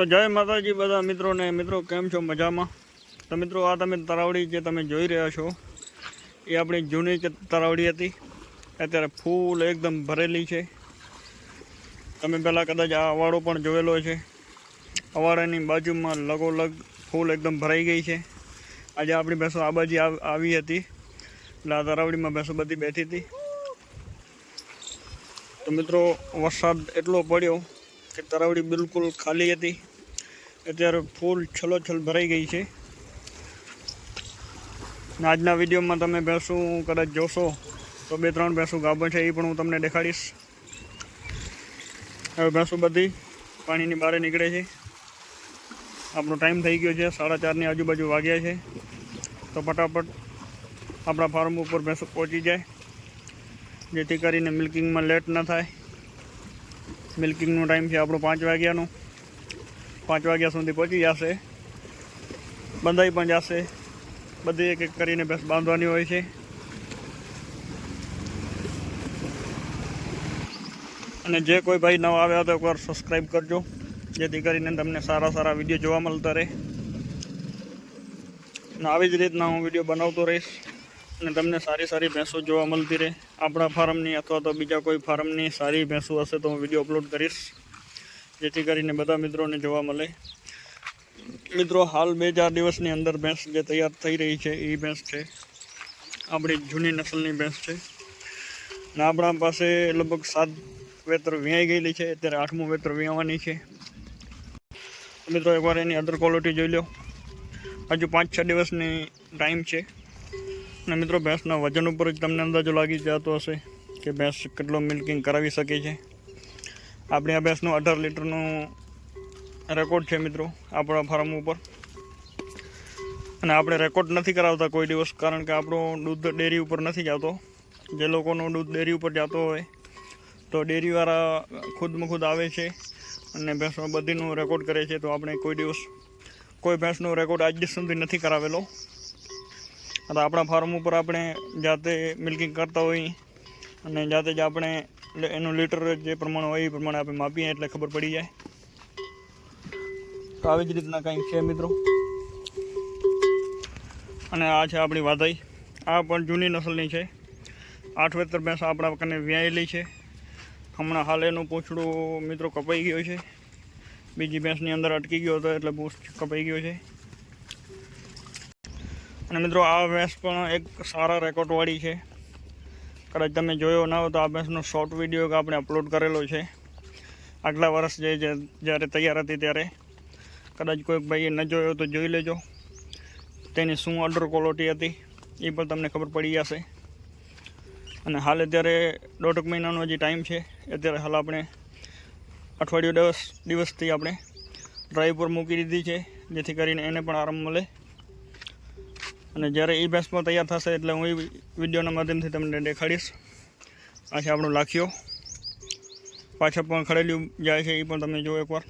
તો જય માતાજી બધા મિત્રોને મિત્રો, કેમ છો? મજામાં? તો મિત્રો, આ તમે તરાવડી જે તમે જોઈ રહ્યા છો, એ આપણી જૂની તરાવડી હતી. અત્યારે ફૂલ એકદમ ભરેલી છે. તમે પહેલાં કદાચ આ અવાડો પણ જોયેલો છે. અવાડાની બાજુમાં લગોલગ ફૂલ એકદમ ભરાઈ ગઈ છે. આજે આપણી ભેંસો આ બાજુ આવી હતી. એટલે આ તરાવડીમાં ભેંસો બધી બેઠી હતી. તો મિત્રો, વરસાદ એટલો પડ્યો કે તરાવડી બિલકુલ ખાલી હતી. અત્યારે ફૂલ છલોછલ ભરાઈ ગઈ છે. આજના વિડીયોમાં તમે ભેંસું કદાચ જોશો, તો બે ત્રણ ભેંસું ગાભણ છે, એ પણ હું તમને દેખાડીશ. હવે ભેંસું બધી પાણીની બહાર નીકળે છે. આપણો ટાઈમ થઈ ગયો છે, સાડા ચારની આજુબાજુ વાગ્યા છે. તો ફટાફટ આપણા ફાર્મ ઉપર ભેંસો પહોંચી જાય. જેથી કરીને મિલ્કિંગમાં લેટ ન થાય. મિલ્કિંગનો ટાઈમ છે આપણો પાંચ વાગ્યાનો. પાંચ વાગ્યા સુધી પહોંચી જશે. બંધાઈ પણ જશે. બધી એક એક કરીને ભેંસ બાંધવાની હોય છે. અને જે કોઈ ભાઈ નવા આવ્યા તો એકવાર સબસ્ક્રાઈબ કરજો. જેથી કરીને તમને સારા સારા વીડિયો જોવા મળતા રહે. અને આવી જ રીતના હું વીડિયો બનાવતો રહીશ. અને તમને સારી સારી ભેંસો જોવા મળતી રહે. આપણા ફાર્મની અથવા તો બીજા કોઈ ફાર્મની સારી ભેંસો હશે તો હું વીડિયો અપલોડ કરીશ. જેથી કરીને બધા મિત્રોને જોવા મળે. મિત્રો, હાલ બે ચાર દિવસની અંદર ભેંસ જે તૈયાર થઈ રહી છે એ ભેંસ છે. આપણી જૂની નસલની ભેંસ છે. ને આપણા પાસે લગભગ સાત વેતર વ્યાઈ ગયેલી છે. અત્યારે આઠમું વેતર વ્યાવાની છે. મિત્રો, એકવાર એની અધર ક્વોલિટી જોઈ લો. હજુ પાંચ, છ દિવસની ટાઈમ છે. અને મિત્રો ભેંસના વજન ઉપર જ તમને અંદાજો લાગી જતો હશે કે ભેંસ કેટલો મિલ્કિંગ કરાવી શકે છે. આપણી આ ભેંસનું અઢાર લીટરનું રેકોર્ડ છે મિત્રો, આપણા ફાર્મ ઉપર. અને આપણે રેકોર્ડ નથી કરાવતા કોઈ દિવસ, કારણ કે આપણો દૂધ ડેરી ઉપર નથી જતો. જે લોકોનો દૂધ ડેરી ઉપર જતો હોય, તો ડેરીવાળા ખુદમાં ખુદ આવે છે અને ભેંસો બધીનું રેકોર્ડ કરે છે. તો આપણે કોઈ દિવસ કોઈ ભેંસનો રેકોર્ડ આજ સુધી નથી કરાવેલો. તો આપણા ફાર્મ ઉપર આપણે જાતે મિલ્કિંગ કરતા હોઈએ અને જાતે જ આપણે લે- એનું લીટર જે પ્રમાણે હોય એ પ્રમાણે આપણે માપીએ એટલે ખબર પડી જાય. તો આવી જ રીતના કંઈક છે મિત્રો. અને આ છે આપણી વાધાઈ આ પણ જૂની નસલની છે. આઠ વેતર ભેંસ આપણા કને વ્યાયેલી છે. હમણાં હાલ એનું પૂંછડું મિત્રો કપાઈ ગયો છે. બીજી ભેંસની અંદર અટકી ગયો હતો એટલે પૂંછ કપાઈ ગયો છે. અને મિત્રો આ ભેંસ પણ એક સારા રેકોર્ડવાળી છે. કદાચ તમે જોયો ના હોય તો આ ભેંસનો શોર્ટ વીડિયો એક આપણે અપલોડ કરેલો છે. આગલા વર્ષ જે જ્યારે તૈયાર હતી ત્યારે કદાચ કોઈક ભાઈએ ન જોયો તો જોઈ લેજો. તેની શું અડર ક્વોલિટી હતી એ પણ તમને ખબર પડી જશે. અને હાલ અત્યારે દોઢક મહિનાનો હજી ટાઈમ છે, અત્યારે હાલ આપણે અઠવાડિયું દિવસ દિવસથી આપણે ડ્રાઈવ પર મૂકી દીધી છે, જેથી કરીને એને પણ આરામ મળે. અને જ્યારે એ ભેંસ પણ તૈયાર થશે એટલે હું એ વિડીયોના માધ્યમથી તમને દેખાડીશ. આ છે આપણું લાખીઓ. પાછળ પણ ખડેલું જાય છે એ પણ તમે જુઓ એકવાર.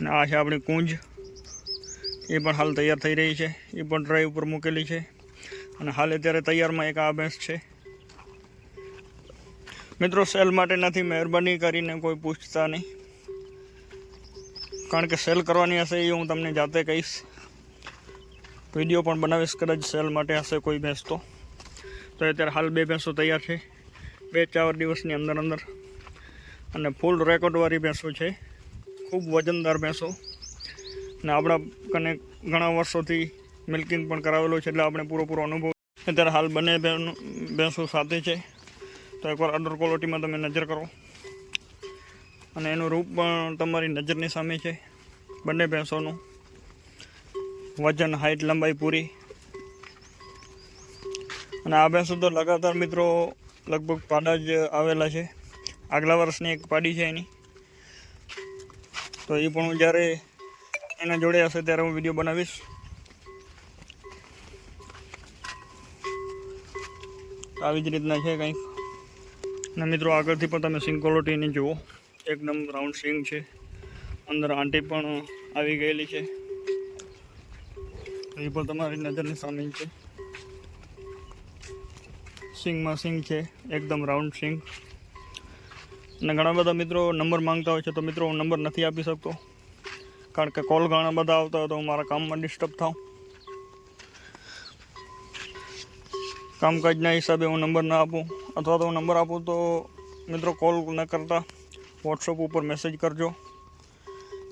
અને આ છે આપણી કુંજ. એ પણ હાલ તૈયાર થઈ રહી છે. એ પણ ડ્રાઈવ ઉપર મૂકેલી છે. અને હાલ અત્યારે તૈયારમાં એક આ ભેંસ છે. મિત્રો, સેલ માટે નથી મહેરબાની કરીને કોઈ પૂછતા નહીં. કારણ કે સેલ કરવાની હશે એ હું તમને જાતે કહીશ. વીડિયો પણ બનાવીશ, કદાચ સેલ માટે હશે કોઈ ભેંસ તો અત્યારે હાલ બે ભેંસો તૈયાર છે. બે ચાર દિવસની અંદર અંદર. અને ફૂલ રેકોર્ડવાળી ભેંસો છે. ખૂબ વજનદાર ભેંસો. ને આપણા કને ઘણા વર્ષોથી મિલ્કિંગ પણ કરાવેલો છે, એટલે આપણે પૂરો પૂરો અનુભવ. અત્યારે હાલ બંને ભેંસો સાથે છે. તો એકવાર અડર ક્વોલિટીમાં તમે નજર કરો. અને એનું રૂપ પણ તમારી નજરની સામે છે. બંને ભેંસોનું. વજન હાઇટ લંબાઈ પૂરી. અને આ ભેંસો તો લગાતાર મિત્રો લગભગ પાડા જ આવેલા છે. આગલા વર્ષની એક પાડી છે એની. તો એ પણ હું જ્યારે એના જોડે હશે ત્યારે હું વીડિયો બનાવીશ. આવી જ રીતના છે કંઈક. અને મિત્રો, આગળથી પણ તમે સિંગ ક્વોલિટીની જુઓ. એકદમ રાઉન્ડ સિંગ છે. અંદર આંટી પણ આવી ગયેલી છે. એ પણ તમારી નજરની સામે છે. સિંગમાં સિંગ છે. એકદમ રાઉન્ડ સિંગ. અને ઘણા બધા મિત્રો નંબર માંગતા હોય છે, તો મિત્રો હું નંબર નથી આપી શકતો. કારણ કે કોલ ઘણા બધા આવતા હોય, તો હું મારા કામમાં ડિસ્ટર્બ થાઉં. કામકાજના હિસાબે હું નંબર ના આપું અથવા તો હું નંબર આપું તો મિત્રો કોલ ન કરતા. વોટ્સઅપ ઉપર મેસેજ કરજો.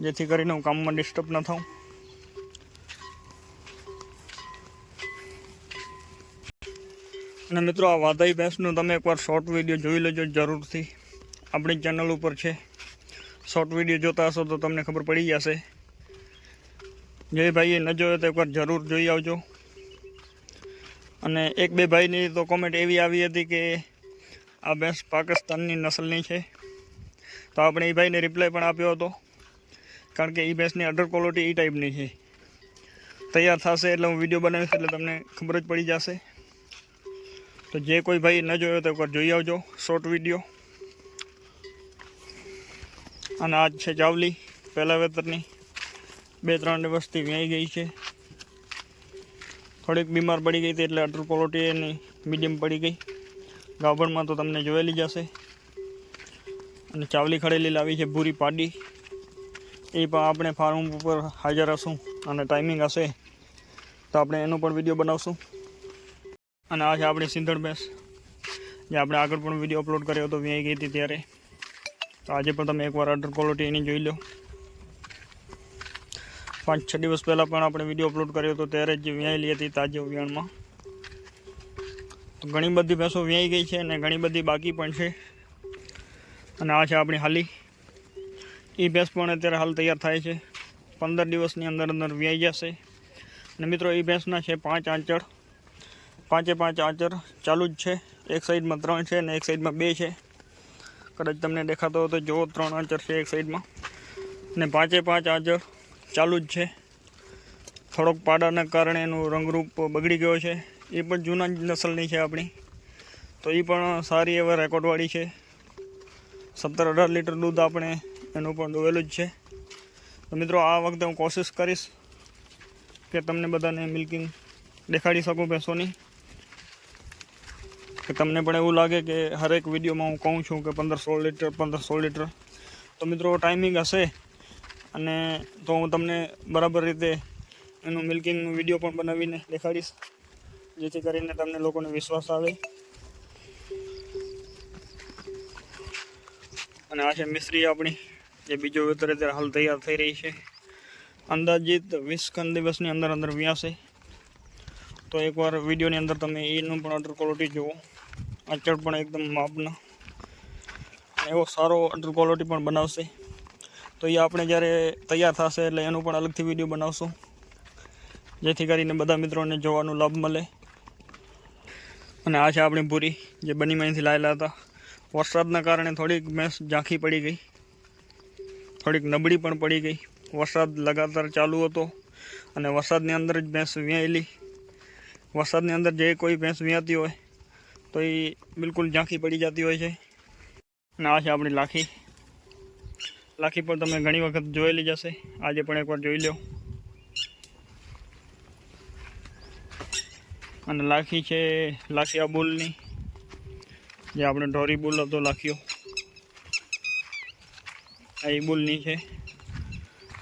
જેથી કરીને હું કામમાં ડિસ્ટર્બ ન થાઉં. અને મિત્રો આ વાદાઈ ભેંસનું તમે એકવાર શોર્ટ વીડિયો જોઈ લેજો જરૂરથી. આપણી ચેનલ ઉપર છે. શોર્ટ વીડિયો જોતા હશો તો તમને ખબર પડી જશે. જે ભાઈએ ન જોયો તો એકવાર જરૂર જોઈ આવજો. અને એક બે ભાઈની તો કોમેન્ટ એવી આવી હતી કે આ ભેંસ પાકિસ્તાનની નસલની છે. તો આપણે એ ભાઈને રિપ્લાય પણ આપ્યો હતો. કારણ કે એ ભેંસની અડર ક્વોલિટી એ ટાઈપની છે. તૈયાર થશે એટલે હું વીડિયો બનાવીશ એટલે તમને ખબર જ પડી જશે. તો જે કોઈ ભાઈ ન જોયો તો એકવાર જોઈ આવજો શોર્ટ વીડિયો અને આજ છે ચાવલી, પહેલા વેતરની. બે ત્રણ દિવસથી વ્યાઈ ગઈ છે. થોડીક બીમાર પડી ગઈ હતી એટલે અટર ક્વોલિટી એની મીડિયમ પડી ગઈ. ગાભણમાં તો તમને જોયેલી જશે અને ચાવલી ખડેલી લાવી છે ભૂરી પાડી. એ પણ આપણે ફાર્મ ઉપર હાજર હશું અને ટાઈમિંગ હશે તો આપણે એનો પણ વીડિયો બનાવશું. અને આ છે આપણી સિંધણ ભેંસ જે આપણે આગળ પણ વીડિયો અપલોડ કર્યો હતો વ્યાઈ ગઈ હતી ત્યારે. તો આજે પણ તમે એકવાર અડર ક્વોલિટી એની જોઈ લો. પાંચ, છ દિવસ પહેલાં પણ આપણે વીડિયો અપલોડ કર્યો હતો, ત્યારે જ વ્યાયેલી હતી તાજી વિયાણમાં તો ઘણી બધી ભેંસો વ્યાઈ ગઈ છે અને ઘણી બધી બાકી પણ છે. અને આ છે આપણી હાલી. એ ભેંસ પણ અત્યારે હાલ તૈયાર થાય છે. પંદર દિવસની અંદર અંદર વ્યાઈ જશે. અને મિત્રો એ ભેંસના છે પાંચ આંચળ. પાંચે પાંચ આંચર ચાલુ જ છે. એક સાઈડમાં ત્રણ છે અને એક સાઈડમાં બે છે. કદાચ તમને દેખાતો હોય તો જુઓ, ત્રણ આંચર છે એક સાઈડમાં. અને પાંચે પાંચ આંચર ચાલુ જ છે. થોડોક પાડાના કારણે એનું રંગરૂપ બગડી ગયો છે. એ પણ જૂના જ નસલની છે આપણી. તો એ પણ સારી એવા રેકોર્ડવાળી છે. સત્તર અઢાર લીટર દૂધ આપણે એનું પણ દોવેલું જ છે. તો મિત્રો, આ વખતે હું કોશિશ કરીશ કે તમને બધાને મિલ્કિંગ દેખાડી શકું ભેંસોની. કે તમને પણ એવું લાગે કે હરેક વિડીયોમાં હું કહું છું કે પંદર સોળ લીટર પંદર સોળ લીટર. તો મિત્રો, ટાઈમિંગ હશે. અને તો હું તમને બરાબર રીતે એનું મિલ્કિંગનું વીડિયો પણ બનાવીને દેખાડીશ, જેથી કરીને તમને લોકોને વિશ્વાસ આવે. અને આ છે મિશ્રી આપણી, જે બીજો વેતર અત્યારે હાલ તૈયાર થઈ રહી છે. અંદાજિત વીસ ખંડ દિવસની અંદર અંદર વ્યાસે. તો એકવાર વિડીયોની અંદર તમે એનું પણ અડર ક્વોલિટી જુઓ. અચળ પણ એકદમ માપના. એવો સારો અડર ક્વોલિટી પણ બનાવશે. તો એ આપણે જ્યારે તૈયાર થશે એટલે એનું પણ અલગથી વીડિયો બનાવશું. જેથી કરીને બધા મિત્રોને જોવાનો લાભ મળે. અને આ છે આપણી પૂરી જે બનીમાંથી લાયેલા હતા. વરસાદના કારણે થોડીક ભેંસ ઝાંખી પડી ગઈ. થોડીક નબળી પણ પડી ગઈ. વરસાદ લગાતાર ચાલુ હતો અને વરસાદની અંદર જ ભેંસ વ્યાયેલી. વરસાદની અંદર જે કોઈ ભેંસ વ્યાતી હોય, તો એ બિલકુલ ઝાંખી પડી જતી હોય છે. અને આ છે આપણી લાખી. લાખી પણ તમે ઘણી વખત જોયેલી જશે. આજે પણ એકવાર જોઈ લો અને લાખી છે લાખિયા બુલની. જે આપણે ઢોરી બુલ હતો લાખ્યો. આ એ બુલની છે.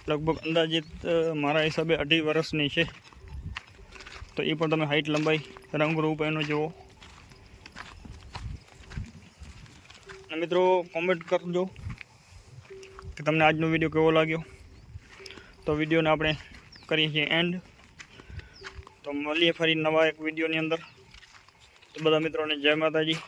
લગભગ અંદાજિત મારા હિસાબે અઢી વર્ષની છે. તો એ પણ તમે હાઈટ લંબાઈ, રંગરૂપ એનો જુઓ. મિત્રો કોમેન્ટ કરજો. કે તમને આજનો વીડિયો કેવો લાગ્યો? તો વિડીયોને આપણે કરીએ છીએ એન્ડ તો મળીએ ફરી નવા એક વિડીયોની અંદર. તો બધા મિત્રોને જય માતાજી.